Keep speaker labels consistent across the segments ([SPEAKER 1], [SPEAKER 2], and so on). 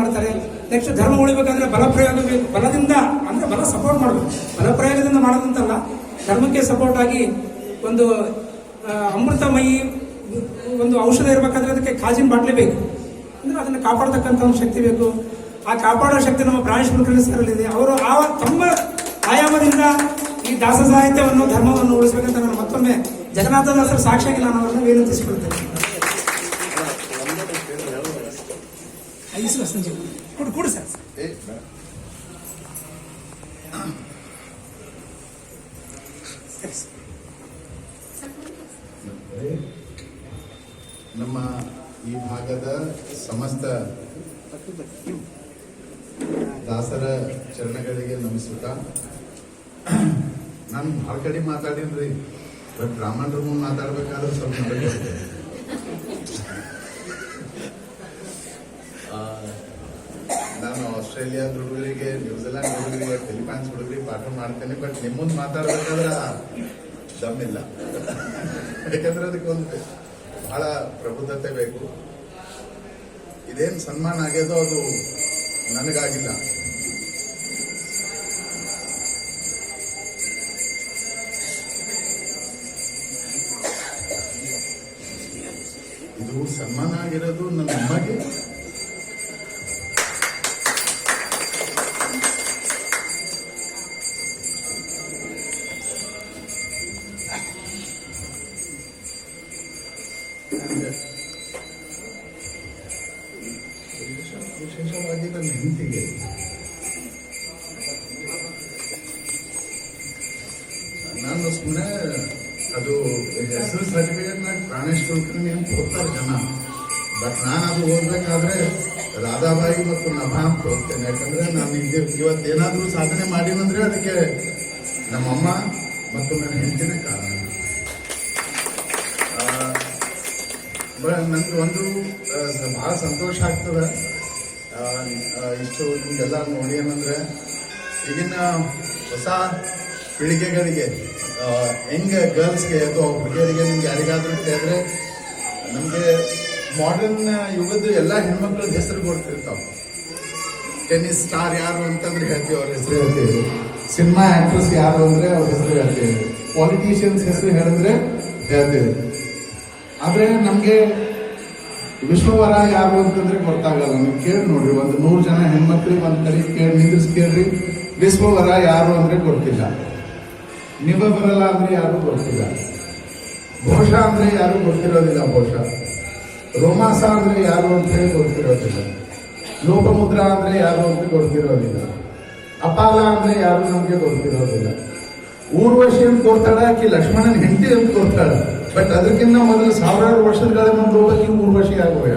[SPEAKER 1] ಮಾಡ್ತಾರೆ. ನೆಕ್ಸ್ಟ್ ಧರ್ಮ ಉಳಿಬೇಕಂದ್ರೆ ಬಲ ಪ್ರಯೋಗ ಬೇಕು. ಬಲದಿಂದ ಅಂದ್ರೆ ಬಲ ಸಪೋರ್ಟ್ ಮಾಡಬೇಕು. ಬಲ ಪ್ರಯೋಗದಿಂದ ಮಾಡೋದಂತಲ್ಲ, ಧರ್ಮಕ್ಕೆ ಸಪೋರ್ಟ್ ಆಗಿ ಒಂದು ಅಮೃತಮಯಿ ಒಂದು ಔಷಧ ಇರಬೇಕಾದ್ರೆ ಅದಕ್ಕೆ ಕಾಜಿನ ಬಾಟ್ಲಿ ಬೇಕು. ಅಂದ್ರೆ ಅದನ್ನ ಕಾಪಾಡತಕ್ಕಂಥ ಒಂದು ಶಕ್ತಿ ಬೇಕು. ಆ ಕಾಪಾಡೋ ಶಕ್ತಿ ನಮ್ಮ ಪ್ರಾಣೇಶ್ ಸರಲ್ಲಿದೆ ಅವರು ಆ ತಮ್ಮ ಆಯಾಮದಿಂದ ಈ ದಾಸ ಸಾಹಿತ್ಯವನ್ನು, ಧರ್ಮವನ್ನು ಉಳಿಸಬೇಕಂತ ನಾನು ಮತ್ತೊಮ್ಮೆ ಜಗನ್ನಾಥ ದಾಸರ ಸಾಕ್ಷಿಯಾಗಿ ನಾನು ಅವರನ್ನು ವಿನಂತಿಸಿಕೊಳ್ತೇನೆ. ಐದು ಸಂಜೆ ಕೊಡು ಕೊಡು ಸರ್.
[SPEAKER 2] ನಮ್ಮ ಈ ಭಾಗದ ಸಮಸ್ತ ದಾಸರ ಚರಣಗಳಿಗೆ ನಮಿಸುತ್ತಾ ನಾನು ಭಾಳ ಕಡೆ ರೀ ಬಟ್ ಬ್ರಾಹ್ಮಣರು ಮುಂದೆ ಮಾತಾಡ್ಬೇಕಾದ್ರೆ ಸ್ವಲ್ಪ ನಡುಗೆ ಬರ್ತದೆ. ಆ, ನಾನು ಆಸ್ಟ್ರೇಲಿಯಾ ಹುಡುಗರಿಗೆ ನ್ಯೂಜಿಲ್ಯಾಂಡ್ ಹುಡುಗರಿಗೆ ಫಿಲಿಪೈನ್ಸ್ ಹುಡುಗರಿಗೆ ಪಾಠ ಮಾಡ್ತೇನೆ ಬಟ್ ನಿಮ್ಮನ್ನು ಮಾತಾಡ್ಬೇಕಾದ್ರೆ ದಮ್ಮಿಲ್ಲ ಯಾಕಂದ್ರೆ ಅದಕ್ಕೊಂದು ಬಹಳ ಪ್ರಬುದ್ಧತೆ ಬೇಕು. ಇದೇನು ಸನ್ಮಾನ ಆಗ್ಯದೋ ಅದು ನನಗಾಗಿಲ್ಲ. ಇದು ಸನ್ಮಾನ ಆಗಿರೋದು ನನ್ನ ಅಮ್ಮಗೆ. ನನ್ನ ಹೆಂಡತಿಗೆ ನಾನು ಸುಮ್ಮನೆ ಅದು ಹೆಸರು ಸರ್ಟಿಫಿಕೇಟ್ನ ಪ್ರಾಣೇಶ್ ಕುಲಕರ್ಣಿ ಅಂತ ಓದ್ತಾರೆ ಜನ. ಬಟ್ ನಾನು ಅದು ಓದ್ಬೇಕಾದ್ರೆ ರಾಧಾಬಾಯಿ ಮತ್ತು ನಭಾ ಅಂತ ಓದ್ತೇನೆ. ಯಾಕಂದ್ರೆ ನಾನು ಹಿಂಡಿಯ ಇವತ್ತು ಏನಾದರೂ ಸಾಧನೆ ಮಾಡಿನಂದ್ರೆ ಅದಕ್ಕೆ ನಮ್ಮಮ್ಮ ಮತ್ತು ನನ್ನ ಹೆಂಡತಿನೇ ಕಾರಣ. ನನ್ಗೆ ಒಂದು ಭಾಳ ಸಂತೋಷ ಆಗ್ತದೆ. ಇಷ್ಟು ನಿಮ್ಗೆಲ್ಲ ನೋಡಿ ಏನಂದರೆ ಈಗಿನ ಹೊಸ ಪೀಳಿಗೆಗಳಿಗೆ ಹೆಂಗೆ ಗರ್ಲ್ಸ್ಗೆ ಅಥವಾ ಹುಡುಗಿಯರಿಗೆ ನಿಮ್ಗೆ ಯಾರಿಗಾದ್ರೂ ಕೇಳಿದ್ರೆ ನಮಗೆ ಮಾಡರ್ನ್ ಯುಗದ ಎಲ್ಲ ಹೆಣ್ಮಕ್ಳ ಹೆಸರು ಕೊಡ್ತಿರ್ತಾವೆ ಟೆನ್ನಿಸ್ ಸ್ಟಾರ್ ಯಾರು ಅಂತಂದ್ರೆ ಹೇಳ್ತೀವಿ ಅವ್ರ ಹೆಸರು ಹೇಳ್ತೀವಿ. ಸಿನಿಮಾ ಆಕ್ಟ್ರೆಸ್ ಯಾರು ಅಂದರೆ ಅವ್ರ ಹೆಸರು ಹೇಳ್ತೀವಿ. ಪಾಲಿಟಿಷಿಯನ್ಸ್ ಹೆಸರು ಹೇಳಿದ್ರೆ ಹೇಳ್ತೀವಿ. ಆದರೆ ನಮ್ಗೆ ವಿಶ್ವವರ ಯಾರು ಅಂತಂದ್ರೆ ಗೊತ್ತಾಗಲ್ಲ, ನೀವು ಕೇಳಿ ನೋಡ್ರಿ, ಒಂದು ನೂರು ಜನ ಹೆಣ್ಮಕ್ಳಿಗೆ ಒಂದ್ ಕಡೆ ಕೇಳಿ ನಿಂದ್ರಿಸ್ ಕೇಳ್ರಿ ವಿಶ್ವವರ ಯಾರು ಅಂದ್ರೆ ಗೊತ್ತಿಲ್ಲ. ನಿಭ ಬರಲ್ಲ ಅಂದ್ರೆ ಯಾರು ಗೊತ್ತಿಲ್ಲ. ಘೋಷ ಅಂದ್ರೆ ಯಾರು ಗೊತ್ತಿರೋದಿಲ್ಲ ಘೋಷ ರೋಮಾಸ ಅಂದ್ರೆ ಯಾರು ಅಂತ ಹೇಳಿ ಗೊತ್ತಿರೋದಿಲ್ಲ. ಲೋಕಮುದ್ರಾ ಅಂದ್ರೆ ಯಾರು ಅಂತ ಗೊತ್ತಿರೋದಿಲ್ಲ. ಅಪಾಲ ಅಂದ್ರೆ ಯಾರು ನಮ್ಗೆ ಗೊತ್ತಿರೋದಿಲ್ಲ. ಊರ್ವಶಿ ಅಂತ ಗೊತ್ತಾಳ ಆಕಿ ಲಕ್ಷ್ಮಣನ ಹೆಂಡತಿ ಅಂತ ಗೊತ್ತಾಳ ಬಟ್ ಅದಕ್ಕಿಂತ ಮೊದಲು ಸಾವಿರಾರು ವರ್ಷಗಳ ನೀವು ಮೂರು ಊರ್ವಶಿ ಆಗೋಯ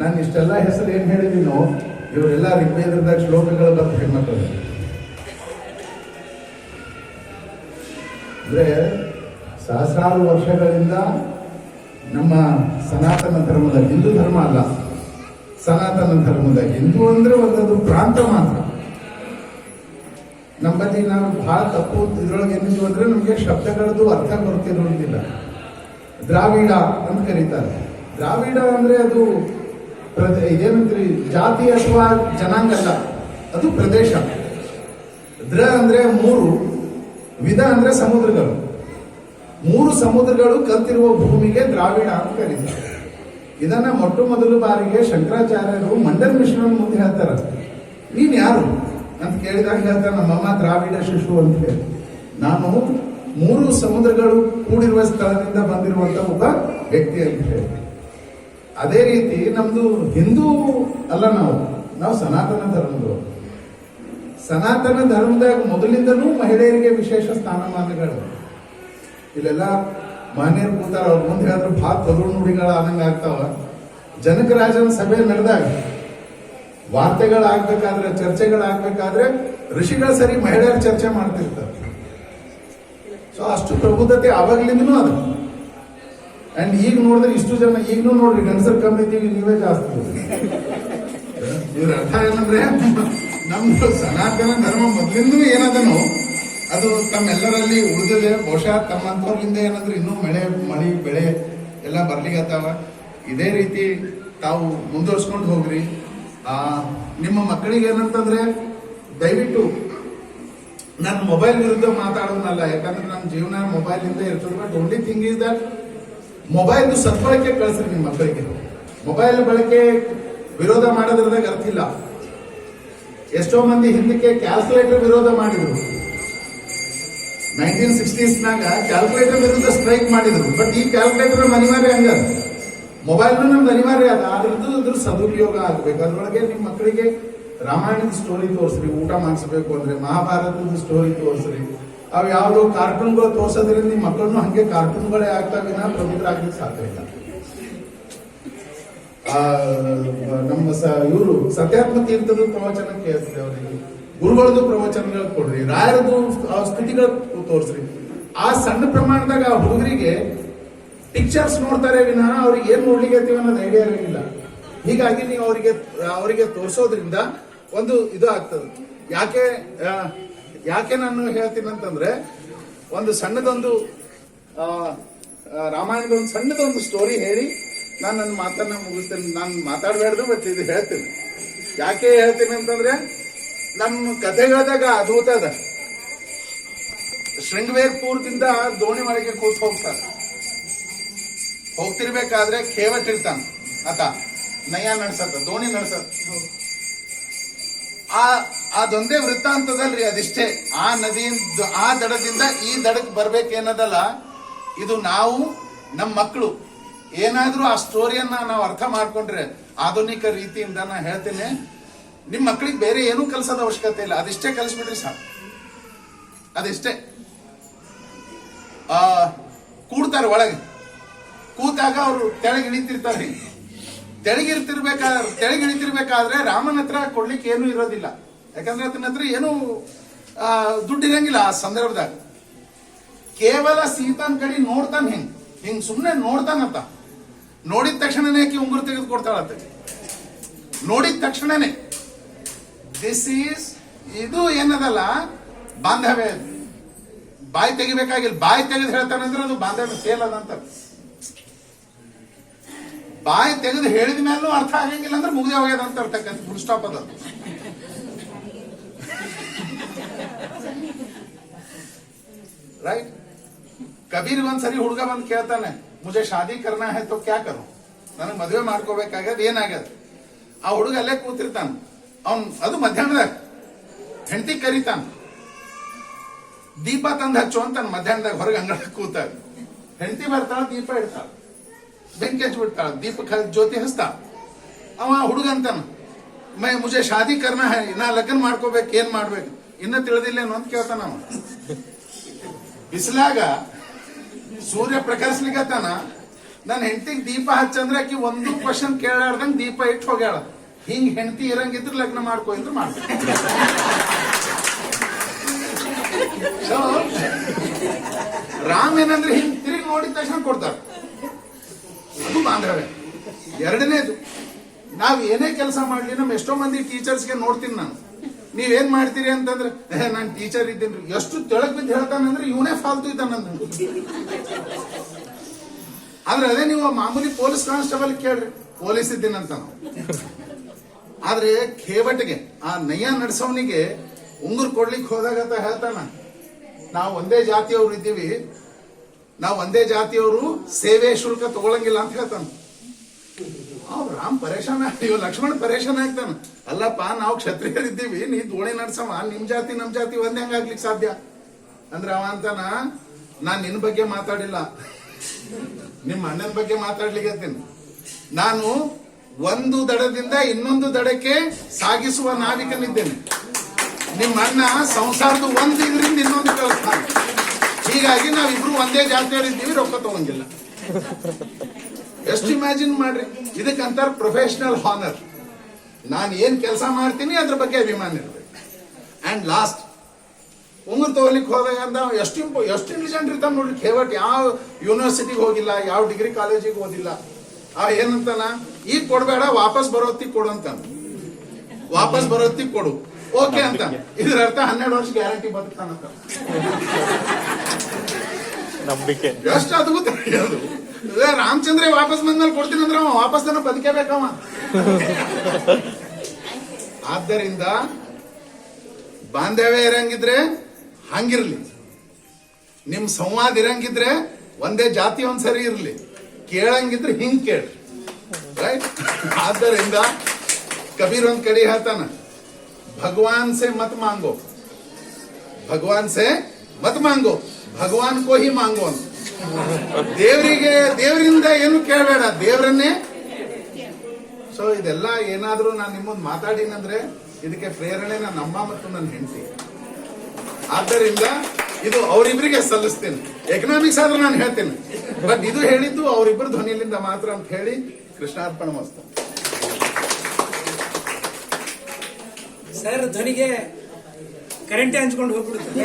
[SPEAKER 2] ನಾನು ಇಷ್ಟೆಲ್ಲ ಹೆಸರು ಏನು ಹೇಳಿದೀನೋ, ಇವರೆಲ್ಲ ಋಗ್ವೇದ ಶ್ಲೋಕಗಳು ಬಗ್ಗೆ ಹೆಣ್ಮಕ್ಳು. ಅಂದ್ರೆ ಸಹಸ್ರಾರು ವರ್ಷಗಳಿಂದ ನಮ್ಮ ಸನಾತನ ಧರ್ಮದ ಹಿಂದೂ ಧರ್ಮ ಅಲ್ಲ. ಸನಾತನ ಧರ್ಮದ ಹಿಂದೂ ಅಂದ್ರೆ ಒಂದದು ಪ್ರಾಂತ ಮಾತ್ರ. ನಮ್ಮಲ್ಲಿ ನಾವು ಭಾಳ ತಪ್ಪು ಇದ್ರೊಳಗೆ ಏನಿದ್ವು ಅಂದ್ರೆ ನಮಗೆ ಶಬ್ದಗಳದ್ದು ಅರ್ಥ ಬರ್ತಿರೋದಿಲ್ಲ ದ್ರಾವಿಡ ಅಂತ ಕರೀತಾರೆ. ದ್ರಾವಿಡ ಅಂದ್ರೆ ಅದು ಪ್ರದೇ ಇದೇನಂದ್ರಿ ಜಾತಿ ಅಥವಾ ಜನಾಂಗ ಅಲ್ಲ. ಅದು ಪ್ರದೇಶ. ದ್ರ ಅಂದ್ರೆ ಮೂರು, ವಿಧ ಅಂದ್ರೆ ಸಮುದ್ರಗಳು. ಮೂರು ಸಮುದ್ರಗಳು ಕಲ್ತಿರುವ ಭೂಮಿಗೆ ದ್ರಾವಿಡ ಅಂತ ಕರೀತಾರೆ. ಇದನ್ನ ಮೊಟ್ಟ ಮೊದಲು ಬಾರಿಗೆ ಶಂಕರಾಚಾರ್ಯರು ಮಂಡಲ್ ಮಿಶ್ರನ ಮುಂದೆ ಹೇಳ್ತಾರ ನೀನ್ ಯಾರು? ಅಂತ ಕೇಳಿದಾಗ ಹೇಳ್ತಾರೆ ನಮ್ಮಮ್ಮ ದ್ರಾವಿಡ ಶಿಶು ಅಂತ ಹೇಳಿ. ನಾನು ಮೂರು ಸಮುದ್ರಗಳು ಕೂಡಿರುವ ಸ್ಥಳದಿಂದ ಬಂದಿರುವಂತ ಒಬ್ಬ ವ್ಯಕ್ತಿ ಅಂತ ಹೇಳಿ. ಅದೇ ರೀತಿ ನಮ್ದು ಹಿಂದೂ ಅಲ್ಲ ನಾವು ನಾವು ಸನಾತನ ಧರ್ಮದವರು. ಸನಾತನ ಧರ್ಮದಾಗ ಮೊದಲಿಂದಲೂ ಮಹಿಳೆಯರಿಗೆ ವಿಶೇಷ ಸ್ಥಾನಮಾನಗಳು. ಇಲ್ಲೆಲ್ಲ ಮಾನ್ಯರು ಕೂತಾರ, ಅವ್ರ ಮುಂದೆ ಹೇಳಿದ್ರೆ ಭಾಳ ತರುಣ್ ನುಡಿಗಳ ಆದಂಗ ಆಗ್ತಾವ ಜನಕರಾಜನ ಸಭೆ ನಡೆದಾಗ ವಾರ್ತೆಗಳಾಗ್ಬೇಕಾದ್ರೆ, ಚರ್ಚೆಗಳಾಗ್ಬೇಕಾದ್ರೆ ಋಷಿಗಳ ಸರಿ ಮಹಿಳೆಯರ ಚರ್ಚೆ ಮಾಡ್ತಿರ್ತಾರೆ. ಸೊ ಅಷ್ಟು ಪ್ರಬುದ್ಧತೆ ಅವಾಗ್ಲಿಂದನೂ ಅದು. ಅಂಡ್ ಈಗ ನೋಡಿದ್ರೆ ಇಷ್ಟು ಜನ ಈಗಲೂ ನೋಡ್ರಿ, ಗಂಡಸರ್ ಕಮ್ಮಿ ಇದ್ದೀವಿ, ನೀವೇ ಜಾಸ್ತಿ ಇವ್ರ ಅರ್ಥ ಏನಂದ್ರೆ, ನಮ್ದು ಸನಾತನ ಧರ್ಮ ಮೊದಲಿಂದ ಏನದನು, ಅದು ತಮ್ಮೆಲ್ಲರಲ್ಲಿ ಉಳಿದಿದೆ. ಬಹುಶಃ ತಮ್ಮಂಥವ್ರಿಂದ ಏನಂದ್ರೆ ಇನ್ನೂ ಮಳೆ, ಮಳಿ, ಬೆಳೆ ಎಲ್ಲ ಬರ್ಲಿಕ್ಕತ್ತಾವ ಇದೇ ರೀತಿ ತಾವು ಮುಂದುವರ್ಸ್ಕೊಂಡು ಹೋಗ್ರಿ. ನಿಮ್ಮ ಮಕ್ಕಳಿಗೆ ಏನಂತಂದ್ರೆ, ದಯವಿಟ್ಟು ನನ್ನ ಮೊಬೈಲ್ ವಿರುದ್ಧ ಮಾತಾಡೋದನ್ನಲ್ಲ ಯಾಕಂದ್ರೆ ನನ್ನ ಜೀವನ ಮೊಬೈಲ್ ಇಂದ ಇರ್ತದೆ. But only thing is that mobile ಸದ್ಬಳಕೆ ಕಳಿಸ್ರಿ ನಿಮ್ಮ ಮಕ್ಕಳಿಗೆ. ಮೊಬೈಲ್ ಬಳಕೆ ವಿರೋಧ ಮಾಡೋದ್ರದಾಗ ಅರ್ಥ ಇಲ್ಲ. ಎಷ್ಟೋ ಮಂದಿ ಹಿಂದಕ್ಕೆ ಕ್ಯಾಲ್ಕುಲೇಟರ್ ವಿರೋಧ ಮಾಡಿದ್ರು. ನೈನ್ಟೀನ್ ಸಿಕ್ಸ್ಟೀಸ್ ನಾಗ ಕ್ಯಾಲ್ಕುಲೇಟರ್ ವಿರುದ್ಧ ಸ್ಟ್ರೈಕ್ ಮಾಡಿದ್ರು. ಬಟ್ ಈ ಕ್ಯಾಲ್ಕುಲೇಟರ್ ಅನಿವಾರ್ಯ ಹಂಗ ಮೊಬೈಲ್ ನಮ್ದು ಅನಿವಾರ್ಯ ಅದ ಅದ್ರದ್ದು ಅದ್ರ ಸದುಪಯೋಗ ಆಗ್ಬೇಕು. ಅದ್ರೊಳಗೆ ನಿಮ್ಮ ಮಕ್ಕಳಿಗೆ ರಾಮಾಯಣದ ಸ್ಟೋರಿ ತೋರಿಸ್ರಿ, ಊಟ ಮಾಡಿಸ್ಬೇಕು ಅಂದ್ರೆ ಮಹಾಭಾರತದ ಸ್ಟೋರಿ ತೋರಿಸ್ರಿ. ಅವು ಯಾವ್ದೋ ಕಾರ್ಟೂನ್ಗಳು ತೋರ್ಸೋದ್ರಿಂದ ನಿಮ್ಮ ಮಕ್ಕಳನ್ನು ಹಂಗೆ ಕಾರ್ಟೂನ್ಗಳೇ ಆಗ್ತಾವಿನ ಪವಿತ್ರ ಆಗ್ಲಿಕ್ಕೆ ಸಾಧ್ಯ ಇಲ್ಲ. ನಮ್ಮ ಸ, ಇವರು ಸತ್ಯಾತ್ಮ ತೀರ್ಥದ ಪ್ರವಚನ ಕೇಳಿಸ್ರಿ ಅವರಿಗೆ. ಗುರುಗಳದ್ದು ಪ್ರವಚನಗಳು ಕೊಡ್ರಿ. ರಾಯರದು ಸ್ತುತಿಗಳು ತೋರಿಸ್ರಿ. ಆ ಸಣ್ಣ ಪ್ರಮಾಣದಾಗ ಆ ಹುಡುಗರಿಗೆ ಪಿಕ್ಚರ್ಸ್ ನೋಡ್ತಾರೆ ವಿನಃ, ಅವ್ರಿಗೆ ಏನ್ ನೋಡ್ಲಿಕ್ಕೆ ಅನ್ನೋದು ಐಡಿಯಾ ಇರಲಿಲ್ಲ ಹೀಗಾಗಿ ನೀವು ಅವರಿಗೆ ಅವರಿಗೆ ತೋರಿಸೋದ್ರಿಂದ ಒಂದು ಇದು ಆಗ್ತದೆ. ಯಾಕೆ ಯಾಕೆ ನಾನು ಹೇಳ್ತೀನಿ ಅಂತಂದ್ರೆ, ಒಂದು ಸಣ್ಣದೊಂದು ರಾಮಾಯಣದ ಒಂದು ಸಣ್ಣದೊಂದು ಸ್ಟೋರಿ ಹೇಳಿ ನಾನು ನನ್ನ ಮಾತನ್ನ ಮುಗಿಸ್ತೇನೆ. ನಾನು ಮಾತಾಡಬೇಡ್ದು ಬಟ್ ಇದು ಹೇಳ್ತೀನಿ. ಯಾಕೆ ಹೇಳ್ತೀನಿ ಅಂತಂದ್ರೆ ನಮ್ಮ ಕಥೆಗಳದಾಗ ಅದ್ಭುತ ಅದ. ಶೃಂಗವೇರ್ಪುರದಿಂದ ದೋಣಿ ಮಳೆಗೆ ಕೂತ್ ಹೋಗ್ತಾರೆ. ಹೋಗ್ತಿರ್ಬೇಕಾದ್ರೆ ಕೇವಟ್ ಇರ್ತಾನ. ಆತ ನಯ ನಡ್ಸತ್ತ ದೋಣಿ ನಡ್ಸತ್ ಆ ಅದೊಂದೇ ವೃತ್ತಾಂತದಲ್ರಿ ಅದಿಷ್ಟೇ. ಆ ನದಿಯಿಂದ, ಆ ದಡದಿಂದ ಈ ದಡಕ್ಕೆ ಬರ್ಬೇಕೇನದಲ್ಲ ಇದು ನಾವು ನಮ್ಮ ಮಕ್ಕಳು ಏನಾದ್ರೂ ಆ ಸ್ಟೋರಿಯನ್ನ ನಾವು ಅರ್ಥ ಮಾಡ್ಕೊಂಡ್ರೆ ಆಧುನಿಕ ರೀತಿಯಿಂದ ನಾನು ಹೇಳ್ತೀನಿ. ನಿಮ್ಮ ಮಕ್ಕಳಿಗೆ ಬೇರೆ ಏನೂ ಕಲಿಸೋದ ಅವಶ್ಯಕತೆ ಇಲ್ಲ. ಅದಿಷ್ಟೇ ಕಲಿಸ್ಬಿಡ್ರಿ ಸಾಕು. ಅದಿಷ್ಟೇ. ಆ, ಕೂಡ್ತಾರೆ ಒಳಗೆ. ಕೂತಾಗ ಅವರು ತೆಳಗೆ ಇಳಿತಿರ್ತಾರೆ ತೆಳಗಿರ್ತಿರ್ಬೇಕಾದ್ರೆ ತೆಳಗೆ ಇಳಿತಿರ್ಬೇಕಾದ್ರೆ ರಾಮನ ಹತ್ರ ಕೊಡ್ಲಿಕ್ಕೆ ಏನು ಇರೋದಿಲ್ಲ. ಯಾಕಂದ್ರೆ ಅದನ್ನ ಹತ್ರ ಏನು ದುಡ್ಡಿರಂಗಿಲ್ಲ ಆ ಸಂದರ್ಭದಾಗ. ಕೇವಲ ಸೀತಾನ್ ಕಡೆ ನೋಡ್ತಾನ ಹಿಂಗ್? ಹಿಂಗ್ ಸುಮ್ನೆ ನೋಡ್ತಾನಂತ ನೋಡಿದ ತಕ್ಷಣನೇ ಕಿ ಉಂಗುರು ತೆಗೆದು ಕೊಡ್ತಾಳಂತೆ. ನೋಡಿದ ತಕ್ಷಣನೇ ದಿಸ್ ಈಸ್ ಇದು ಏನದಲ್ಲ, ಬಾಂಧವ್ಯ ಬಾಯಿ ತೆಗಿಬೇಕಾಗಿಲ್ಲ. ಬಾಯಿ ತೆಗೆದು ಹೇಳ್ತಾನಂದ್ರೆ ಅದು ಬಾಂಧವ್ಯ ಫೇಲ್ ಅದಂತ ಬಾಯಿ ತೆಗೆದು ಹೇಳಿದ ಮೇಲೂ ಅರ್ಥ ಆಗಂಗಿಲ್ಲ ಅಂದ್ರೆ ಮುಗ್ದೆ ಹೋಗ್ಯದ ಅಂತ ಇರ್ತಕ್ಕಂಥ ಫುಲ್ ಸ್ಟಾಪ್ ಅದ. ರೈಟ್ ಕಬೀರ್ ಒಂದ್ಸರಿ ಹುಡುಗ ಬಂದು ಕೇಳ್ತಾನೆ, ಮುಜೆ ಶಾದಿ ಕರ್ನಾ ಹೇ ತೋ ಕ್ಯಾ ಕರು? ನನಗೆ ಮದುವೆ ಮಾಡ್ಕೋಬೇಕಾಗ್ಯದ ಏನಾಗ್ಯದ? ಆ ಹುಡುಗ ಅಲ್ಲೇ ಕೂತಿರ್ತಾನ. ಅವನ್ ಅದು ಮಧ್ಯಾಹ್ನದಾಗ ಹೆಂಡತಿ ಕರಿತಾನ. ದೀಪ ತಂದು ಹಚ್ಚು ಅಂತ ಮಧ್ಯಾಹ್ನದಾಗ ಹೊರಗೆ ಅಂಗಡ ಕೂತಾಗ. ಹೆಂಡತಿ ಬರ್ತಾಳ, ದೀಪ ಇಡ್ತಾಳ. ಬೆಂಕಿ ಹಚ್ಬಿಡ್ತಾಳ ದೀಪ ಕ- ಜ್ಯೋತಿ ಹಸ್ತ. ಅವ ಹುಡುಗ ಅಂತಾನ ಮೈ ಮುಜೆ ಶಾದಿ ಕರ್ನ ಹೈ ನಾ ಲಗ್ನ ಮಾಡ್ಕೋಬೇಕು ಏನ್ ಮಾಡ್ಬೇಕು? ಇನ್ನ ತಿಳಿದಿಲ್ಲೇನು ಅಂತ ಕೇಳ್ತಾನ ಅವ. ಬಿಸಿಲಾಗ ಸೂರ್ಯ ಪ್ರಕಾಶಲಿಕತ್ತಾನ. ನನ್ನ ಹೆಂಡತಿಗೆ ದೀಪ ಹಚ್ಚಂದ್ರೆ ಆಕಿ ಒಂದು ಕ್ವಶನ್ ಕೇಳಾರ್ದಂಗೆ ದೀಪ ಇಟ್ಟು ಹೋಗ್ಯಾಳ. ಹಿಂಗ್ ಹೆಂಡತಿ ಇರಂಗಿದ್ರೆ ಲಗ್ನ ಮಾಡ್ಕೋ ಅಂದ್ರೆ So, ರಾಮ್ ಏನಂದ್ರೆ ಹಿಂಗ್ ತಿರುಗಿ ನೋಡಿದ ತಕ್ಷಣ ಕೊಡ್ತಾರ. ಅದು ಬಾಂಧವ್ಯ. ಎರಡನೇದು, ನಾವ್ ಏನೇ ಕೆಲಸ ಮಾಡ್ಲಿ ನಮ್ಮ ಎಷ್ಟೋ ಮಂದಿ ಟೀಚರ್ಸ್ಗೆ ನೋಡ್ತೀನಿ ನಾನು. ನೀವೇನ್ ಮಾಡ್ತೀರಿ ಅಂತಂದ್ರೆ ನಾನು ಟೀಚರ್ ಇದ್ದೀನಿ ಎಷ್ಟು ತೆಳಗ್ ಬಿದ್ದು ಹೇಳ್ತಾನಂದ್ರೆ ಇವನೇ ಫಾಲ್ತು ಇದ್ದಾನಂದ್ರೆ ಆದ್ರೆ ಅದೇ ನೀವು ಮಾಮೂಲಿ ಪೊಲೀಸ್ ಕಾನ್ಸ್ಟೇಬಲ್ ಕೇಳ್ರಿ, ಪೊಲೀಸ್ ಇದ್ದೀನಂತ ನಾವು. ಆದ್ರೆ ಖೇವಟ್ಗೆ, ಆ ನಯ್ಯ ನಡ್ಸವನಿಗೆ ಉಂಗುರ್ ಕೊಡ್ಲಿಕ್ಕೆ ಹೋದಾಗ ಹೇಳ್ತಾನ. ನಾವು ಒಂದೇ ಜಾತಿಯವ್ರು ಇದ್ದೀವಿ ನಾವು ಒಂದೇ ಜಾತಿಯವರು ಸೇವೆ ಶುಲ್ಕ ತಗೊಳಂಗಿಲ್ಲ ಅಂತ ಹೇಳ್ತಾನ. ರಾಮ್ ಪರೇಶಾನ ಇವ ಲಕ್ಷ್ಮಣ ಪರೇಶಾನ ಆಗ್ತಾನ. ಅಲ್ಲಪ್ಪ, ನಾವು ಕ್ಷತ್ರಿಯರಿದ್ದೀವಿ ನೀ ದೋಣಿ ನಡ್ಸವ, ನಿಮ್ ಜಾತಿ, ನಮ್ ಜಾತಿ ಒಂದೇ ಆಗ್ಲಿಕ್ಕೆ ಸಾಧ್ಯ? ಅಂದ್ರೆ ಅವ ಅಂತಾನ, ನಾನ್ ನಿನ್ ಬಗ್ಗೆ ಮಾತಾಡಿಲ್ಲ. ನಿಮ್ಮ ಅಣ್ಣನ ಬಗ್ಗೆ ಮಾತಾಡ್ಲಿಕ್ಕೆ ನಾನು ಒಂದು ದಡದಿಂದ ಇನ್ನೊಂದು ದಡಕ್ಕೆ ಸಾಗಿಸುವ ನಾವಿಕನಿದ್ದೇನೆ. ನಿಮ್ಮ ಅಣ್ಣ ಸಂಸಾರದ ಒಂದು ಇದರಿಂದ ಇನ್ನೊಂದು ಕಳಿಸ್ತಾನೆ. ಹೀಗಾಗಿ ನಾವಿಬ್ರು ಒಂದೇ ಜಾತಿಯವರಿದ್ದೀವಿ ರೊಕ್ಕ ತಗೊಂಗಿಲ್ಲ. ಎಷ್ಟು ಇಮ್ಯಾಜಿನ್ ಮಾಡ್ರಿ? ಇದಕ್ಕೆ ಅಂತಾರ ಪ್ರೊಫೆಷನಲ್ ಹಾನರ್ ನಾನು ಏನ್ ಕೆಲಸ ಮಾಡ್ತೀನಿ, ಅದ್ರ ಬಗ್ಗೆ ಅಭಿಮಾನ ಇರಬೇಕು. ಅಂಡ್ ಲಾಸ್ಟ್ ಉಂಗುರ್ ತಗೋಲಿಕ್ಕೆ ಹೋದಾಗ ಅಂತ ಎಷ್ಟು ಇಂಪ- ಎಷ್ಟು ಇಂಟೆಲಿಜೆಂಟ್ ಇರ್ತಾನೆ ನೋಡ್ರಿ. ಕೇವಟ್ ಯಾವ ಯೂನಿವರ್ಸಿಟಿಗೆ ಹೋಗಿಲ್ಲ, ಯಾವ ಡಿಗ್ರಿ ಕಾಲೇಜಿಗೆ ಓದಿಲ್ಲ. ಆ ಏನಂತಾನ, ಈಗ ಕೊಡ್ಬೇಡ, ವಾಪಸ್ ಬರೋತ್ತಿಗೆ ಕೊಡು ಅಂತ ವಾಪಸ್ ಬರೋತ್ತಿಗೆ ಕೊಡು. ಓಕೆ ಅಂತ ಇದ್ರ ಅರ್ಥ ಹನ್ನೆರಡು ವರ್ಷ ಗ್ಯಾರಂಟಿ ಬದುಕ್ತಾನಂತ.
[SPEAKER 3] ನಂಬಿಕೆ.
[SPEAKER 2] ಎಷ್ಟು ಅದ್ಭುತ ಅದು. ರಾಮಚಂದ್ರ ವಾಪಸ್ ಬಂದ್ಮೇಲೆ ಕೊಡ್ತೀನಿ ಅಂದ್ರೆ ಅವ ವಾಪಸ್ ತನ ಬದುಕೇಬೇಕವ. ಆದ್ದರಿಂದ ಬಾಂಧವ್ಯ ಇರಂಗಿದ್ರೆ ಹಂಗಿರ್ಲಿ. ನಿಮ್ ಸಂವಾದ ಇರಂಗಿದ್ರೆ ಒಂದೇ ಜಾತಿ ಒಂದ್ಸರಿ ಇರ್ಲಿ. ಕೇಳಂಗಿದ್ರೆ ಹಿಂಗ್ ಕೇಳ್ರಿ ರೈಟ್ ಆದ್ದರಿಂದ ಕಬೀರ್ ಒಂದ್ ಕಡೆ ಹೇಳ್ತಾನ, ಭಗವಾನ್ ಸೆ ಮತ್ ಮಾಂಗೋ. ಭಗವಾನ್ ಸೆ ಮತ್ ಮಾಂಗೋ. ಭಗವಾನ್ ಕೋಹಿ ಮಾಂಗೋ ಅಂತ ದೇವರಿಗೆ, ದೇವರಿಂದ ಏನು ಕೇಳಬೇಡ, ದೇವರನ್ನೇ. ಸೊ ಇದೆಲ್ಲ ಏನಾದ್ರೂ ನಾನು ನಿಮ್ಮೊಂದು ಮಾತಾಡಿನಂದ್ರೆ ಇದಕ್ಕೆ ಪ್ರೇರಣೆ ನನ್ನ ಅಮ್ಮ ಮತ್ತು ನನ್ನ ಹೆಂಡತಿ. ಆದ್ದರಿಂದ ಇದು ಅವರಿಬ್ಬರಿಗೆ ಸಲ್ಲಿಸ್ತೇನೆ. ಎಕನಾಮಿಕ್ಸ್ ಆದ್ರೆ ನಾನು ಹೇಳ್ತೇನೆ. ಬಟ್ ಇದು ಹೇಳಿದ್ದು ಅವರಿಬ್ಬರ ಧ್ವನಿಯಿಂದ ಮಾತ್ರ ಅಂತ ಹೇಳಿ ಕೃಷ್ಣಾರ್ಪಣ ಮಸ್ತು
[SPEAKER 1] ಸರ್ ಧ್ವನಿಗೆ ಕರೆಂಟೇ ಹಂಚ್ಕೊಂಡು ಹೋಗ್ಬಿಡುತ್ತೆ.